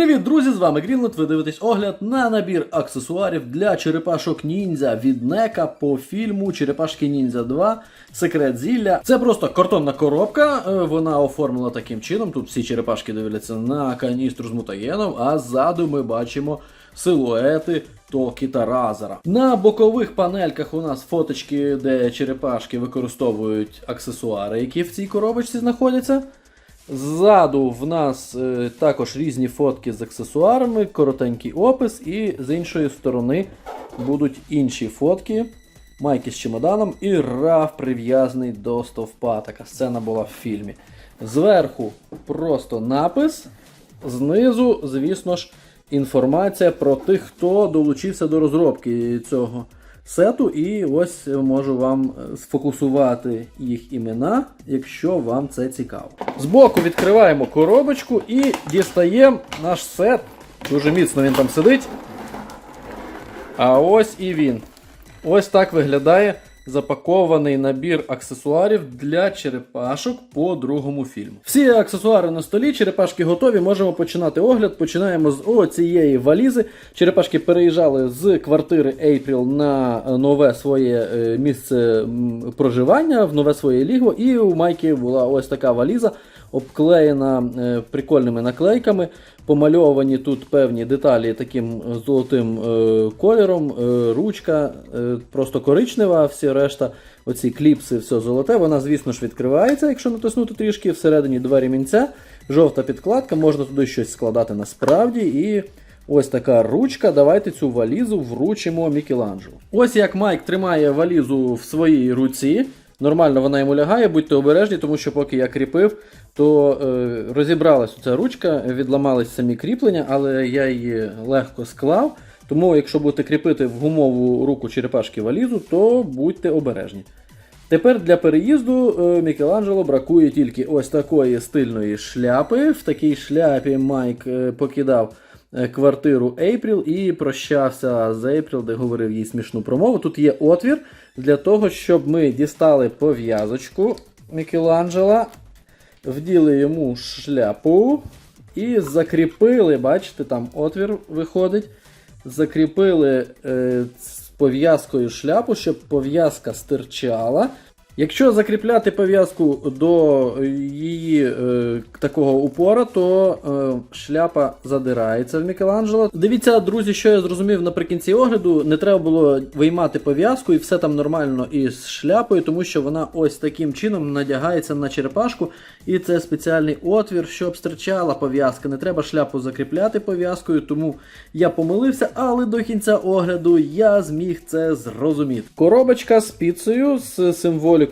Привіт, друзі! З вами Грінлет. Ви дивитесь огляд на набір аксесуарів для черепашок ніндзя від Нека по фільму Черепашки Ніндзя 2 Секрет зілля. Це просто картонна коробка. е, Вона оформлена таким чином. Тут всі черепашки дивляться на каністру з мутагеном, а ззаду ми бачимо силуети Токі та Разера. На бокових панельках у нас фоточки, де черепашки використовують аксесуари, які в цій коробочці знаходяться. Ззаду в нас е, також різні фотки з аксесуарами, коротенький опис, і з іншої сторони будуть інші фотки. Майки з чемоданом і раф прив'язаний до стовпа. Така сцена була в фільмі. Зверху просто напис, знизу, звісно ж, інформація про тих, хто долучився до розробки цього сету. І ось можу вам е, сфокусувати їх імена, якщо вам це цікаво. Збоку відкриваємо коробочку і дістаємо наш сет. Дуже міцно він там сидить. А ось і він. Ось так виглядає запакований набір аксесуарів для черепашок по другому фільму. Всі аксесуари на столі, черепашки готові. Можемо починати огляд. Починаємо з оцієї валізи. Черепашки переїжджали з квартири Ейпріл на нове своє е, місце проживання, в нове своє ліго. І у Майки була ось така валіза. Обклеєна е, прикольними наклейками, помальовані тут певні деталі таким золотим е, кольором, е, ручка просто коричнева, всі решта, оці кліпси, все золоте. Вона, звісно ж, відкривається, якщо натиснути трішки. Всередині два ремінця, жовта підкладка, можна туди щось складати насправді. І ось така ручка. Давайте цю валізу вручимо Мікеланджело. Ось як Майк тримає валізу в своїй руці. Нормально вона йому лягає, будьте обережні, тому що поки я кріпив, то е, розібралась ця ручка, відламались самі кріплення, але я її легко склав. Тому, якщо будете кріпити в гумову руку черепашки валізу, то будьте обережні. Тепер для переїзду е, Мікеланджело бракує тільки ось такої стильної шляпи. В такій шляпі Майк е, покидав е, квартиру Ейпріл і прощався з Ейпріл, де говорив їй смішну промову. Тут є отвір для того, щоб ми дістали пов'язочку Мікеланджела, вділи йому шляпу і закріпили, бачите, там отвір виходить. Закріпили е, пов'язкою шляпу, щоб пов'язка стирчала. Якщо закріпляти пов'язку до її е, такого упора, то е, шляпа задирається в Мікеланджело. Дивіться, друзі, що я зрозумів наприкінці огляду. Не треба було виймати пов'язку, і все там нормально із шляпою, тому що вона ось таким чином надягається на черепашку. І це спеціальний отвір, щоб стирчала пов'язка. Не треба шляпу закріпляти пов'язкою, тому я помилився, але до кінця огляду я зміг це зрозуміти. Коробочка з піцею, з символікою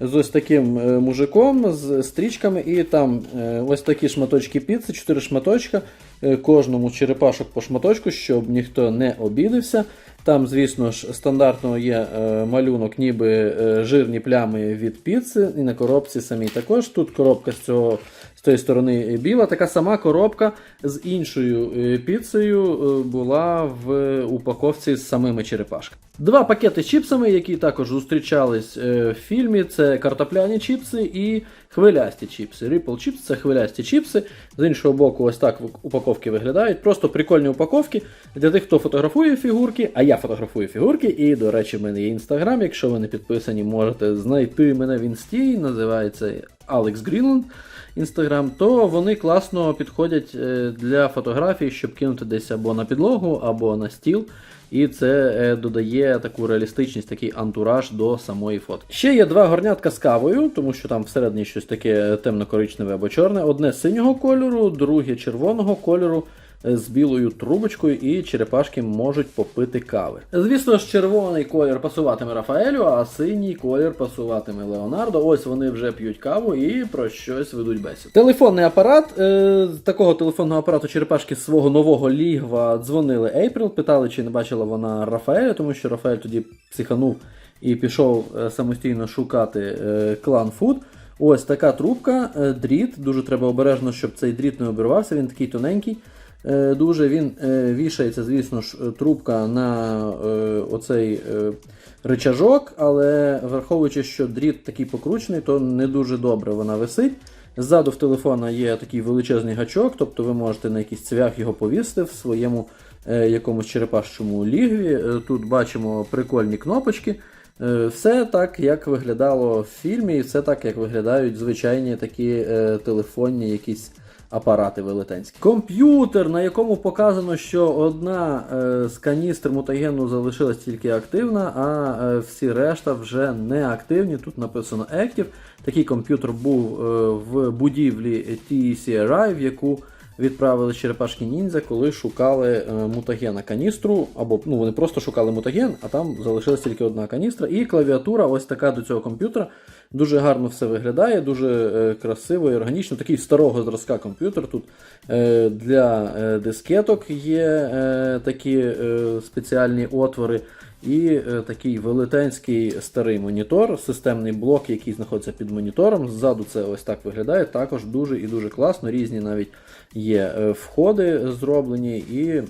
з ось таким е, мужиком, з стрічками, і там е, ось такі шматочки піци, 4 шматочка, е, кожному черепашок по шматочку, щоб ніхто не обідився. Там, звісно ж, стандартно є малюнок, ніби жирні плями від піци, і на коробці самій також. Тут коробка з цього. Тої сторони біла, така сама коробка з іншою е, піцею е, була в упаковці з самими черепашками. Два пакети з чіпсами, які також зустрічались е, в фільмі. Це картопляні чіпси і хвилясті чіпси. Ripple Chips це хвилясті чіпси. З іншого боку, ось так упаковки виглядають. Просто прикольні упаковки для тих, хто фотографує фігурки. А я фотографую фігурки. І, до речі, в мене є інстаграм. Якщо ви не підписані, можете знайти мене в інсті. Називається Alex Greenland. Інстаграм, то вони класно підходять е, для фотографій, щоб кинути десь або на підлогу, або на стіл. І це е, додає таку реалістичність, такий антураж до самої фотки. Ще є два горнятка з кавою, тому що там всередині щось таке темно-коричневе або чорне. Одне синього кольору, друге червоного кольору. З білою трубочкою і черепашки можуть попити кави. Звісно ж, червоний колір пасуватиме Рафаелю, а синій колір пасуватиме Леонардо. Ось вони вже п'ють каву і про щось ведуть бесіду. Телефонний апарат. Е, з такого телефонного апарату черепашки з свого нового лігва дзвонили Ейприл, питали, чи не бачила вона Рафаеля, тому що Рафаель тоді психанув і пішов е, самостійно шукати е, клан Фуд. Ось така трубка, дріт. Дуже треба обережно, щоб цей дріт не обірвався. Він такий тоненький. Е, Дуже він е, вішається, звісно ж, е, трубка на оцей рычажок, але враховуючи, що дріт такий покручений, то не дуже добре вона висить. Ззаду в телефона є такий величезний гачок, тобто ви можете на якийсь цвях його повісити в своєму якомусь черепашчому лігві. Тут бачимо прикольні кнопочки. Все так, як виглядало в фільмі, і все так, як виглядають звичайні такі телефонні якісь апарати велетенські. Комп'ютер, на якому показано, що одна е, з каністр мутагену залишилась тільки активна, а е, всі решта вже не активні. Тут написано Active. Такий комп'ютер був е, в будівлі TCRI, в яку відправили черепашки ніндзя, коли шукали е, мутагена каністру, або ну вони просто шукали мутаген, а там залишилась тільки одна каністра. І клавіатура, ось така до цього комп'ютера. Дуже гарно все виглядає, дуже е, красиво і органічно. Такий старого зразка комп'ютер. Тут е, для дискеток є такі спеціальні отвори. І такий велетенський старий монітор, системний блок, який знаходиться під монітором. Ззаду це ось так виглядає. Також дуже і дуже класно. Різні навіть є е, входи зроблені, і е,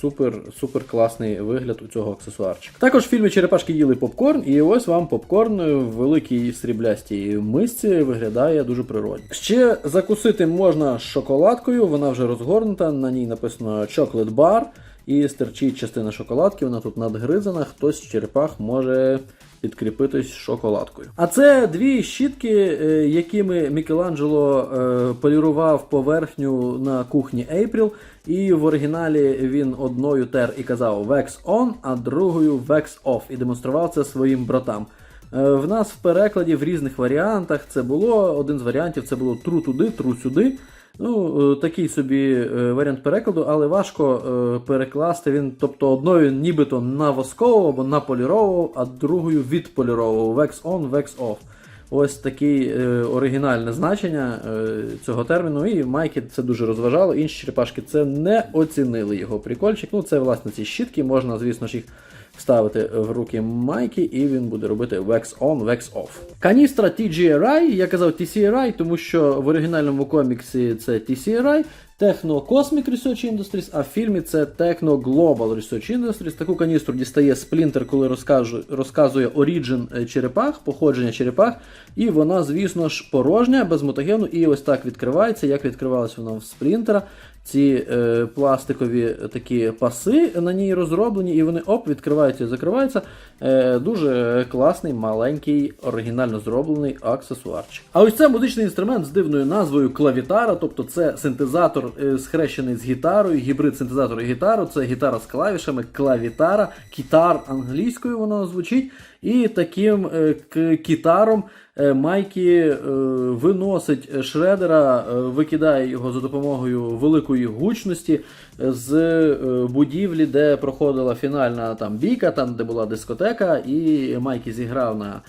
супер, супер класний вигляд у цього аксесуарчика. Також в фільмі Черепашки їли попкорн, і ось вам попкорн в великій сріблястій мисці виглядає дуже природно. Ще закусити можна шоколадкою, вона вже розгорнута, на ній написано Chocolate Bar. І стерчить частина шоколадки, вона тут надгризана, хтось з черепах може підкріпитись шоколадкою. А це дві щітки, е, якими Мікеланджело е, полірував поверхню на кухні April. І в оригіналі він одною тер і казав Vex on, а другою Vex off, і демонстрував це своїм братам. Е, В нас в перекладі в різних варіантах це було. Один з варіантів це було тру туди, тру сюди. Ну, е, такий собі е, варіант перекладу, але важко е, перекласти він, тобто одною нібито навосковував або наполіровував, а другою відполіровував. On, vex off. Ось таке оригінальне значення е, цього терміну, і майки це дуже розважало. Інші черепашки це не оцінили його прикольчик. Ну, це власне ці щітки, можна, звісно ж, їх вставити в руки майки, і він буде робити Vex on, Vex off. Каністра TGRI, я казав TCRI, тому що в оригінальному коміксі це TCRI, Techno Cosmic Research Industries, а в фільмі це Techno Global Research Industries. Таку каністру дістає Сплінтер, коли розкажу, розказує оріджин е, черепах, походження черепах. І вона, звісно ж, порожня, без мутагену, і ось так відкривається, як відкривалася вона в Сплінтера. Ці е, пластикові такі паси на ній розроблені, і вони оп, відкриваються і закриваються. Е, дуже класний, маленький, оригінально зроблений аксесуарчик. А ось це музичний інструмент з дивною назвою клавітара, тобто це синтезатор е, схрещений з гітарою, гібрид синтезатора і гітару, це гітара з клавішами, клавітара, кітар англійською воно звучить. І таким е, кітаром е, Майкі е, виносить шредера, викидає його за допомогою великої гучності з будівлі, де проходила фінальна там бійка, там де була дискотека, і Майкі зіграв на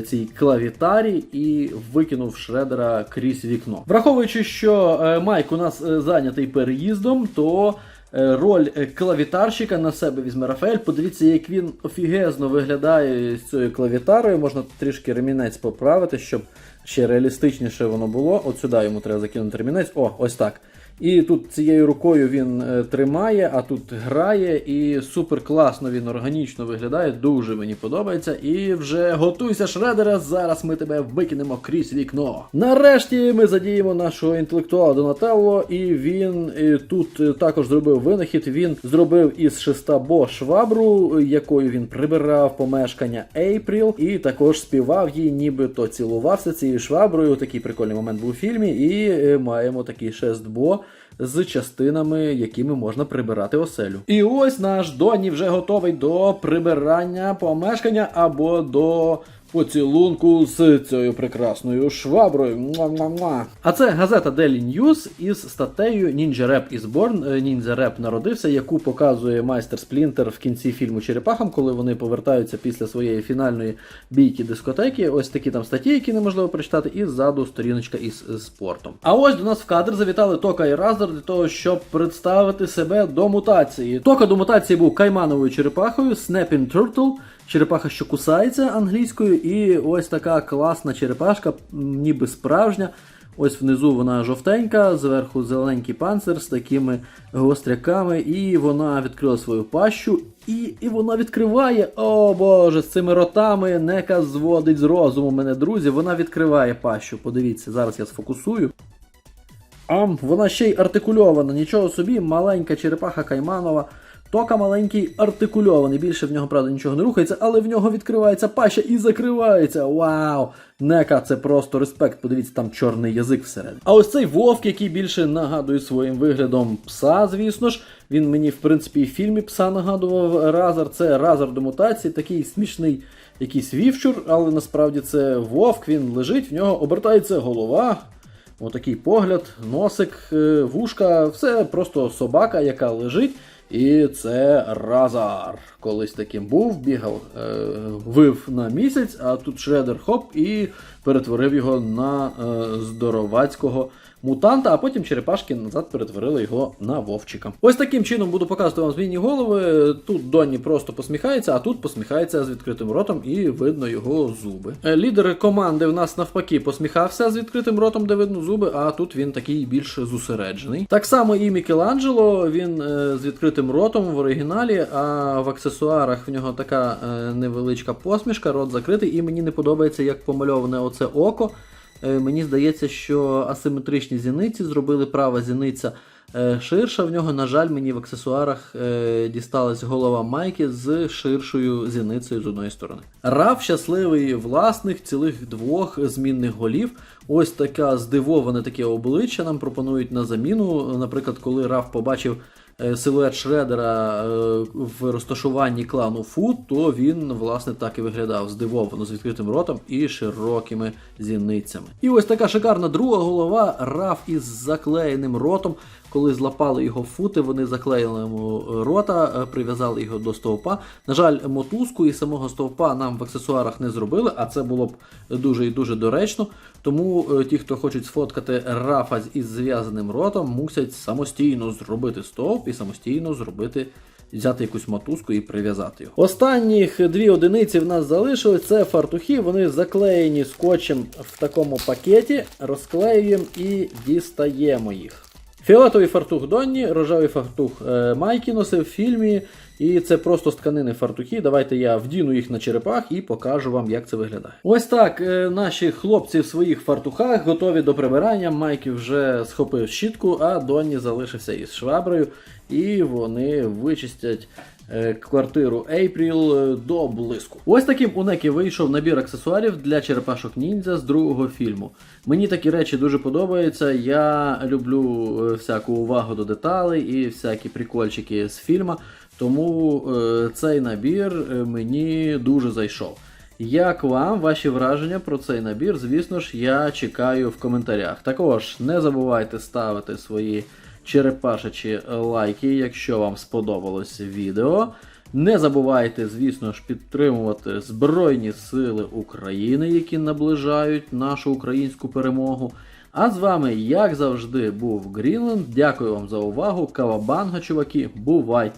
цій клавітарі і викинув шредера крізь вікно. Враховуючи, що Майк у нас зайнятий переїздом, то роль е, клавітарщика на себе візьме Рафаель. Подивіться, як він офігезно виглядає з цією клавітарою. Можна трішки ремінець поправити, щоб ще реалістичніше воно було. От сюди йому треба закинути ремінець. О, ось так. І тут цією рукою він е, тримає, а тут грає, і супер класно він органічно виглядає. Дуже мені подобається. І вже готуйся, шредере. Зараз ми тебе викинемо крізь вікно. Нарешті ми задіємо нашого інтелектуала Донателло, і він тут е, також зробив винахід. Він зробив із шестабо швабру, е, якою він прибирав помешкання Ейпріл, і також співав їй, нібито цілувався цією шваброю. Такий прикольний момент був у фільмі. І е, маємо такий шестбо з частинами, якими можна прибирати оселю. І ось наш Доні вже готовий до прибирання помешкання або до поцілунку з цією прекрасною шваброю. Муа-муа-муа. А це газета Daily News із статтею Ninja Rap is Born. Е, Ninja Rap народився, яку показує майстер Сплінтер в кінці фільму Черепахам, коли вони повертаються після своєї фінальної бійки дискотеки. Ось такі там статті, які неможливо прочитати, і ззаду сторіночка із спортом. А ось до нас в кадр завітали Тока і Раздер для того, щоб представити себе до мутації. Тока до мутації був каймановою черепахою, Snapping Turtle. Черепаха, що кусається англійською, і ось така класна черепашка, ніби справжня. Ось внизу вона жовтенька, зверху зелененький панцир з такими гостряками, і вона відкрила свою пащу, і, і вона відкриває. О боже, з цими ротами нека зводить з розуму мене, друзі. Вона відкриває пащу. Подивіться, зараз я сфокусую. Ам, вона ще й артикульована, нічого собі, маленька черепаха Кайманова. Тока маленький артикульований, більше в нього, правда, нічого не рухається, але в нього відкривається паща і закривається. Вау! Нека, це просто респект. Подивіться, там чорний язик всередині. А ось цей вовк, який більше нагадує своїм виглядом пса, звісно ж. Він мені, в принципі, і в фільмі пса нагадував Разар. Це Разар до мутації, такий смішний якийсь вівчур, але насправді це вовк, він лежить, в нього обертається голова. Отакий погляд, носик, е, вушка, все просто собака, яка лежить. І це Разар. Колись таким був, бігав, е, вив на місяць, а тут Шредер хоп і перетворив його на е, здоровацького мутанта, а потім черепашки назад перетворили його на вовчика. Ось таким чином буду показувати вам змінні голови. Тут Донні просто посміхається, а тут посміхається з відкритим ротом і видно його зуби. Е, Лідер команди в нас навпаки посміхався з відкритим ротом, де видно зуби, а тут він такий більш зосереджений. Так само і Мікеланджело, він е, з відкритим ротом в оригіналі, а в аксесуарах в нього така е, невеличка посмішка, рот закритий, і мені не подобається, як помальоване оце око. Е, Мені здається, що асиметричні зіниці зробили права зіниця е, ширша. В нього, на жаль, мені в аксесуарах е, дісталась голова майки з ширшою зіницею з одної сторони. Раф щасливий власник цілих двох змінних голів. Ось така здивоване таке обличчя нам пропонують на заміну. Наприклад, коли Раф побачив силует Шредера е, в розташуванні клану Фут, то він власне так і виглядав здивовано з відкритим ротом і широкими зіницями. І ось така шикарна друга голова Раф із заклеєним ротом. Коли злапали його фути, вони заклеїли йому рота, е, прив'язали його до стовпа. На жаль, мотузку і самого стовпа нам в аксесуарах не зробили, а це було б дуже і дуже доречно. Тому е, ті, хто хочуть сфоткати рафа із зв'язаним ротом, мусять самостійно зробити стовп і самостійно зробити. Взяти якусь мотузку і прив'язати його. Останніх дві одиниці в нас залишились. Це фартухи. Вони заклеєні скотчем в такому пакеті, розклеюємо і дістаємо їх. Фіолетовий фартух Донні, рожевий фартух е, Майкі носив в фільмі. І це просто з тканини фартухи. Давайте я вдіну їх на черепах і покажу вам, як це виглядає. Ось так е, наші хлопці в своїх фартухах готові до прибирання. Майкі вже схопив щітку, а Донні залишився із шваброю. І вони вичистять е, квартиру Ейпріл до блиску. Ось таким у Некі вийшов набір аксесуарів для черепашок ніндзя з другого фільму. Мені такі речі дуже подобаються. Я люблю е, всяку увагу до деталей і всякі прикольчики з фільму. Тому е, цей набір е, мені дуже зайшов. Як вам ваші враження про цей набір? Звісно ж, я чекаю в коментарях. Також не забувайте ставити свої черепашачі лайки, якщо вам сподобалось відео. Не забувайте, звісно ж, підтримувати Збройні Сили України, які наближають нашу українську перемогу. А з вами, як завжди, був Грінленд. Дякую вам за увагу. Кавабанга, чуваки, бувайте!